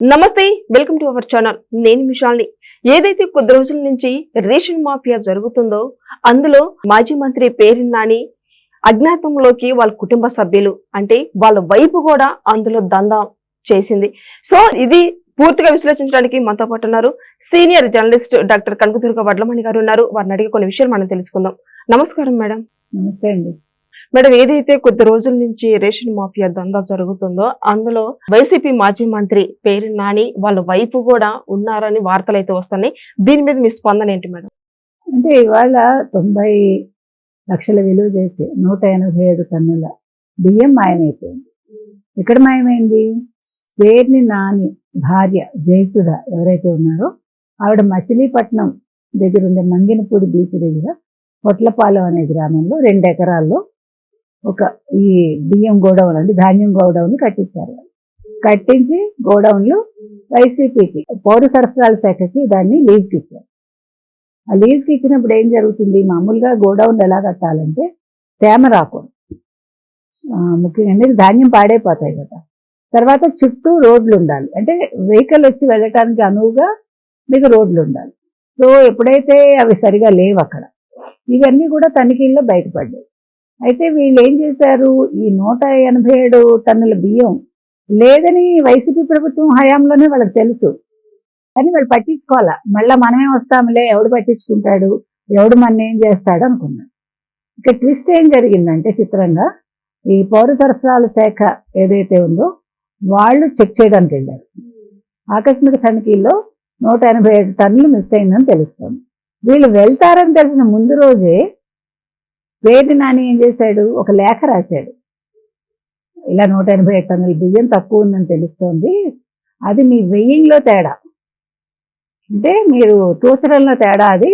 నమస్తే welcome to our channel. నేను మిషాల్ని. ఏదైతే కొద్ది రోజుల నుంచి రేషన్ మాఫియా జరుగుతుందో అందులో మాజీ మంత్రి పేరున్నాని అజ్ఞాతంలోకి వాళ్ళ కుటుంబ సభ్యులు అంటే వాళ్ళ వైపు కూడా అందులో దందా చేసింది. సో ఇది పూర్తిగా విశ్లేషించడానికి మనతో పాటు ఉన్నారు senior journalist doctor Kanakadurga Vadlamani garu ఉన్నారు. వారిని అడిగే కొన్ని విషయాలు మనం తెలుసుకుందాం. నమస్కారం మేడం. నమస్తే అండి. మేడం ఏదైతే కొద్ది రోజుల నుంచి రేషన్ మాఫియా దందా జరుగుతుందో అందులో వైసీపీ మాజీ మంత్రి పేరు నాని వాళ్ళ వైపు కూడా ఉన్నారని వార్తలు అయితే వస్తున్నాయి. దీని మీద మీ స్పందన ఏంటి మేడం? అంటే ఇవాళ తొంభై లక్షల విలువ చేసి నూట ఎనభై ఏడు టన్నుల బియ్యం మాయమైపోయింది. ఎక్కడ మాయమైంది? పేరుని నాని భార్య జయసుధ ఎవరైతే ఉన్నారో ఆవిడ మచిలీపట్నం దగ్గర ఉండే మంగినపూడి బీచ్ దగ్గర పొట్లపాలెం అనే గ్రామంలో రెండు ఎకరాల్లో ఒక ఈ బియ్యం గోడౌన్ అండి ధాన్యం గోడౌన్ కట్టించారు. కట్టించి గోడౌన్లు వైసీపీకి పౌర సరఫరాల శాఖకి దాన్ని లీజ్కి ఇచ్చారు ఆ లీజ్కి ఇచ్చినప్పుడు ఏం జరుగుతుంది? మామూలుగా గోడౌన్లు ఎలా కట్టాలంటే తేమ రాకూడదు. ముఖ్యంగా అనేది ధాన్యం పాడైపోతాయి కదా. తర్వాత చుట్టూ రోడ్లు ఉండాలి. అంటే వెహికల్ వచ్చి వెళ్ళటానికి అనువుగా మీకు రోడ్లు ఉండాలి. సో ఎప్పుడైతే అవి సరిగా లేవు అక్కడ ఇవన్నీ కూడా తనిఖీల్లో బయటపడ్డాయి. అయితే వీళ్ళు ఏం చేశారు? ఈ నూట ఎనభై ఏడు టన్నుల బియ్యం లేదని వైసీపీ ప్రభుత్వం హయాంలోనే వాళ్ళకి తెలుసు. కానీ వాళ్ళు పట్టించుకోవాలా? మళ్ళీ మనమే వస్తాంలే ఎవడు పట్టించుకుంటాడు? ఎవడు మన ఏం చేస్తాడు అనుకున్నాడు ఇక ట్విస్ట్ ఏం జరిగిందంటే చిత్రంగా ఈ పౌర సరఫరాల శాఖ ఏదైతే ఉందో వాళ్ళు చెక్ చేయడానికి వెళ్ళారు. ఆకస్మిక తనిఖీల్లో నూట ఎనభై ఏడు టన్నులు మిస్ అయిందని తెలుస్తుంది. వీళ్ళు వెళ్తారని తెలిసిన ముందు రోజే పేరు నాని ఏం చేశాడు? ఒక లేఖ రాశాడు. ఇలా నూట ఎనభై ఏడు టన్నుల బియ్యం తక్కువ ఉందని తెలుస్తోంది. అది మీ వెయ్యింగ్లో తేడా. అంటే మీరు తూచడంలో తేడా అది.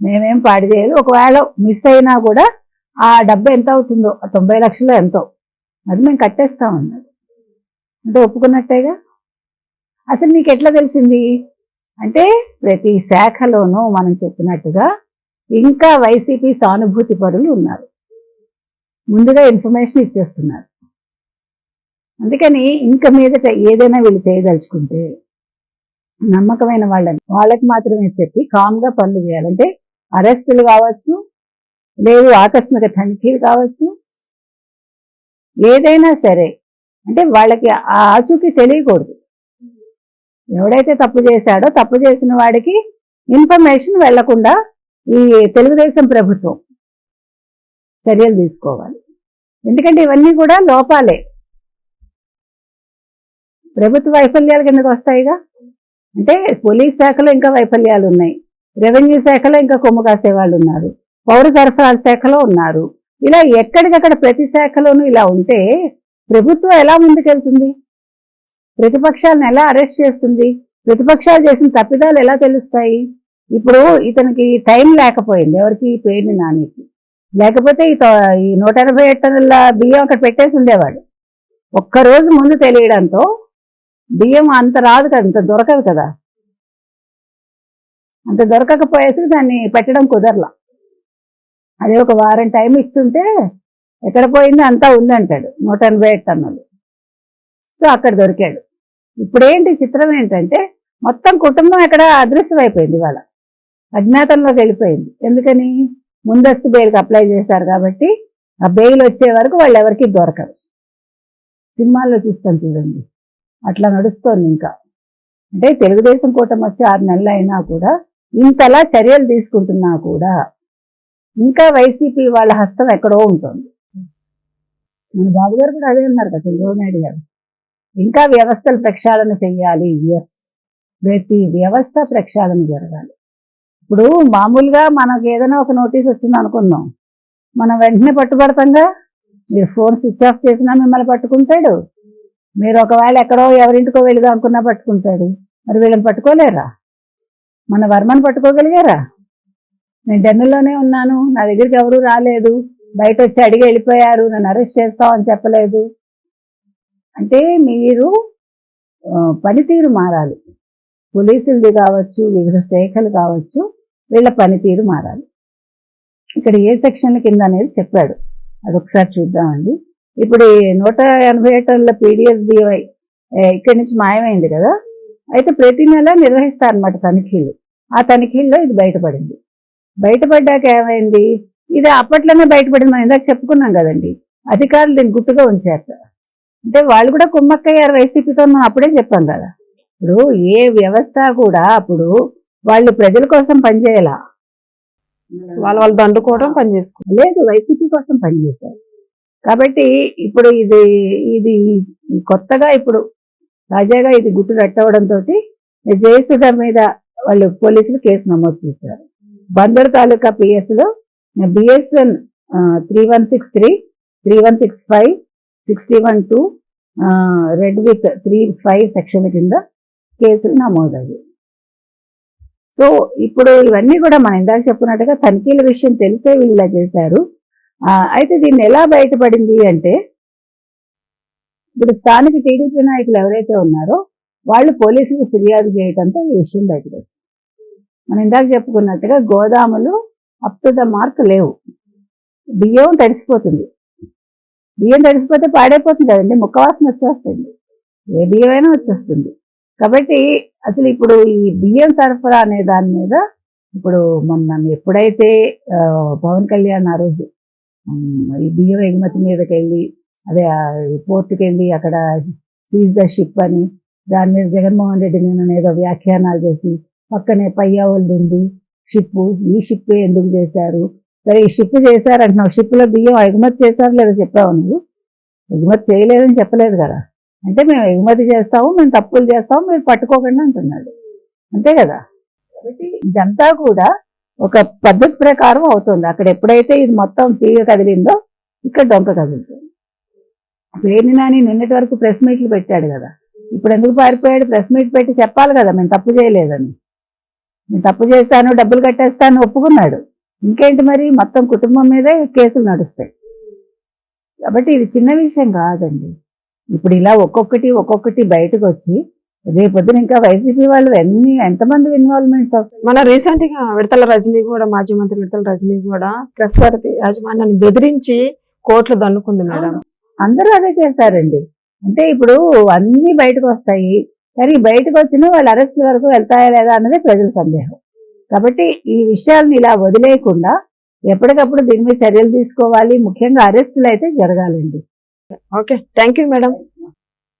మేమేం పాడి చేయదు ఒకవేళ మిస్ అయినా కూడా ఆ డబ్బు ఎంత అవుతుందో తొంభై లక్షలు ఎంతో అది మేము కట్టేస్తాం అన్నాడు. అంటే ఒప్పుకున్నట్టేగా? అసలు నీకు ఎట్లా తెలిసింది? అంటే ప్రతి శాఖలోనూ మనం చెప్పినట్టుగా ఇంకా వైసీపీ సానుభూతి పరులు ఉన్నారు. ముందుగా ఇన్ఫర్మేషన్ ఇచ్చేస్తున్నారు. అందుకని ఇంక మీదట ఏదైనా వీళ్ళు చేయదలుచుకుంటే నమ్మకమైన వాళ్ళని వాళ్ళకి మాత్రమే చెప్పి కామ్గా పనులు చేయాలంటే అరెస్టులు కావచ్చు లేదు ఆకస్మిక తనిఖీలు కావచ్చు ఏదైనా సరే. అంటే వాళ్ళకి ఆచూకీ తెలియకూడదు. ఎవడైతే తప్పు చేశాడో తప్పు చేసిన వాడికి ఇన్ఫర్మేషన్ వెళ్ళకుండా ఈ తెలుగుదేశం ప్రభుత్వం చర్యలు తీసుకోవాలి. ఎందుకంటే ఇవన్నీ కూడా లోపాలే. ప్రభుత్వ వైఫల్యాలు కిందకు వస్తాయిగా. అంటే పోలీస్ శాఖలో ఇంకా వైఫల్యాలు ఉన్నాయి. రెవెన్యూ శాఖలో ఇంకా కొమ్ము కాసే వాళ్ళు ఉన్నారు. పౌర సరఫరాల శాఖలో ఉన్నారు. ఇలా ఎక్కడికక్కడ ప్రతి శాఖలోనూ ఇలా ఉంటే ప్రభుత్వం ఎలా ముందుకెళ్తుంది? ప్రతిపక్షాలను ఎలా అరెస్ట్ చేస్తుంది? ప్రతిపక్షాలు చేసిన తప్పిదాలు ఎలా తెలుస్తాయి? ఇప్పుడు ఇతనికి టైం లేకపోయింది. ఎవరికి పేరుని నానికి లేకపోతే ఈ ఈ నూట ఎనభై ఏడు టన్నుల బియ్యం అక్కడ పెట్టేసి ఉండేవాడు. ఒక్కరోజు ముందు తెలియడంతో బియ్యం అంత రాదు కదా అంత దొరకదు కదా. అంత దొరకకపోయేసి దాన్ని పెట్టడం కుదరలా. అదే ఒక వారం టైం ఇచ్చుంటే ఎక్కడ పోయింది అంతా ఉందంటాడు నూట ఎనభై ఏడు టన్నులు. సో అక్కడ దొరికాడు. ఇప్పుడేంటి చిత్రం ఏంటంటే మొత్తం కుటుంబం ఎక్కడ అదృశ్యమైపోయింది అయిపోయింది అజ్ఞాతంలోకి వెళ్ళిపోయింది. ఎందుకని? ముందస్తు బెయిల్కి అప్లై చేశారు కాబట్టి ఆ బెయిల్ వచ్చే వరకు వాళ్ళు ఎవరికి దొరకరు. సినిమాల్లో చూస్తాం చూడండి. అట్లా నడుస్తోంది ఇంకా. అంటే తెలుగుదేశం కూటమి వచ్చి ఆరు నెలలు అయినా కూడా ఇంతలా చర్యలు తీసుకుంటున్నా కూడా ఇంకా వైసీపీ వాళ్ళ హస్తం ఎక్కడో ఉంటుంది. మన బాబు గారు కూడా అదే అన్నారు కదా చంద్రబాబు నాయుడు గారు. ఇంకా వ్యవస్థలు ప్రక్షాళన చెయ్యాలి ఎస్ ప్రతి వ్యవస్థ ప్రక్షాళన జరగాలి. ఇప్పుడు మామూలుగా మనకు ఏదైనా ఒక నోటీస్ వచ్చింది అనుకుందాం. మనం వెంటనే పట్టుబడతాంగా? మీరు ఫోన్ స్విచ్ ఆఫ్ చేసినా మిమ్మల్ని పట్టుకుంటాడు. మీరు ఒకవేళ ఎక్కడో ఎవరింటికో వెళ్దాం అనుకున్నా పట్టుకుంటాడు. మరి వీళ్ళని పట్టుకోలేరా? మన వర్మని పట్టుకోగలిగారా? నేను డెన్నులోనే ఉన్నాను. నా దగ్గరికి ఎవరు రాలేదు. బయట వచ్చి అడిగి వెళ్ళిపోయారు నన్ను అరెస్ట్ చేస్తామని చెప్పలేదు. అంటే మీరు పనితీరు మారాలి. పోలీసులది కావచ్చు వివిధ శాఖలు కావచ్చు. వీళ్ళ పనితీరు మారాలి. ఇక్కడ ఏ సెక్షన్ కింద అనేది చెప్పాడు. అదొకసారి చూద్దామండి. ఇప్పుడు నూట ఎనభై టన్నుల పీడిఎస్బివై ఇక్కడి నుంచి మాయమైంది కదా? అయితే ప్రతి నెల నిర్వహిస్తారు అనమాట తనిఖీలు. ఆ తనిఖీల్లో ఇది బయటపడింది. బయటపడ్డాక ఏమైంది? ఇది అప్పట్లోనే బయటపడింది. మనం ఇందాక చెప్పుకున్నాం కదండి. అధికారులు దీన్ని గుట్టుగా ఉంచారు అంటే వాళ్ళు కూడా కుమ్మక్కయ్యారు వైసీపీతో మనం అప్పుడే చెప్పాం కదా. ఇప్పుడు ఏ వ్యవస్థ కూడా అప్పుడు వాళ్ళు ప్రజల కోసం పనిచేయాల వాళ్ళ వాళ్ళు దండుకోవడం పని చేసుకోవడం లేదు వైసీపీ కోసం పనిచేశారు కాబట్టి ఇప్పుడు ఇది ఇది కొత్తగా ఇప్పుడు తాజాగా ఇది గుట్టు రట్టవడంతో జయసుధ మీద వాళ్ళు పోలీసులు కేసు నమోదు చేశారు. బందర్ తాలూకా పిఎస్లో BSN three one six three three one six five sixty one two read with three five section కింద కేసులు నమోదయ్యాయి. సో ఇప్పుడు ఇవన్నీ కూడా మనం ఇందాక చెప్పుకున్నట్టుగా తనిఖీల విషయం తెలిసే వీళ్ళు ఇలా చేశారు అయితే దీన్ని ఎలా బయటపడింది అంటే ఇప్పుడు స్థానిక టీడీపీ నాయకులు ఎవరైతే ఉన్నారో వాళ్ళు పోలీసులకు ఫిర్యాదు చేయడంతో ఈ విషయం బయటకు వచ్చింది మనం ఇందాక చెప్పుకున్నట్టుగా గోదాములు అప్ టు ద మార్క్ లేవు. బియ్యం తడిసిపోతుంది. బియ్యం తడిసిపోతే పాడైపోతుంది కదండి ముఖవాసన వచ్చేస్తుంది. ఏ బియ్యం అయినా వచ్చేస్తుంది. కాబట్టి అసలు ఇప్పుడు ఈ బియ్యం సరఫరా అనే దాని మీద ఇప్పుడు మొన్న ఎప్పుడైతే పవన్ కళ్యాణ్ ఆ రోజు ఈ బియ్యం ఎగుమతి మీదకి వెళ్ళి అదే పోర్టుకి వెళ్ళి అక్కడ సీజ్ ద షిప్ అని దాని మీద జగన్మోహన్ రెడ్డి నేను ఏదో వ్యాఖ్యానాలు చేసి పక్కనే పయ్యావులది ఉంది షిప్ ఈ షిప్ ఎందుకు చేశారు? సరే ఈ షిప్ చేశారంటున్నావు షిప్లో బియ్యం ఎగుమతి చేశారు లేదో చెప్పావు నువ్వు? ఎగుమతి చేయలేదని చెప్పలేదు కదా. అంటే మేము ఎగుమతి చేస్తాము మేము తప్పులు చేస్తాము మీరు పట్టుకోకండి అంటున్నాడు. అంతే కదా? కాబట్టి ఇదంతా కూడా ఒక పద్ధతి ప్రకారం అవుతుంది. అక్కడ ఎప్పుడైతే ఇది మొత్తం తీగ కదిలిందో ఇక్కడ డొంక కదులుతుంది. వేణి నాని నిన్నటి వరకు ప్రెస్ మీట్లు పెట్టాడు కదా. ఇప్పుడు ఎందుకు పారిపోయాడు? ప్రెస్ మీట్ పెట్టి చెప్పాలి కదా మేము తప్పు చేయలేదని. నేను తప్పు చేశాను డబ్బులు కట్టేస్తాను ఒప్పుకున్నాడు. ఇంకేంటి మరి? మొత్తం కుటుంబం మీదే కేసులు నడుస్తాయి. కాబట్టి ఇది చిన్న విషయం కాదండి. ఇప్పుడు ఇలా ఒక్కొక్కటి ఒక్కొక్కటి బయటకు వచ్చి రేపొద్దున ఇంకా వైసీపీ వాళ్ళు ఎన్ని ఎంతమంది ఇన్వాల్వ్మెంట్స్ వస్తాయి? మన రీసెంట్గా విడతల రజనీ కూడా మాజీ మంత్రి విడతల రజనీ కూడా ప్రెస్ యాజమాన్యాన్ని బెదిరించి కోట్లు దన్నుకుంది మేడం. అందరూ అదే చేశారండి. అంటే ఇప్పుడు అన్ని బయటకు వస్తాయి కానీ బయటకు వచ్చిన వాళ్ళు అరెస్ట్ వరకు వెళ్తాయా లేదా అన్నది ప్రజల సందేహం. కాబట్టి ఈ విషయాలను ఇలా వదిలేయకుండా ఎప్పటికప్పుడు దీని మీద చర్యలు తీసుకోవాలి. ముఖ్యంగా అరెస్టులు అయితే జరగాలండి. Okay thank you madam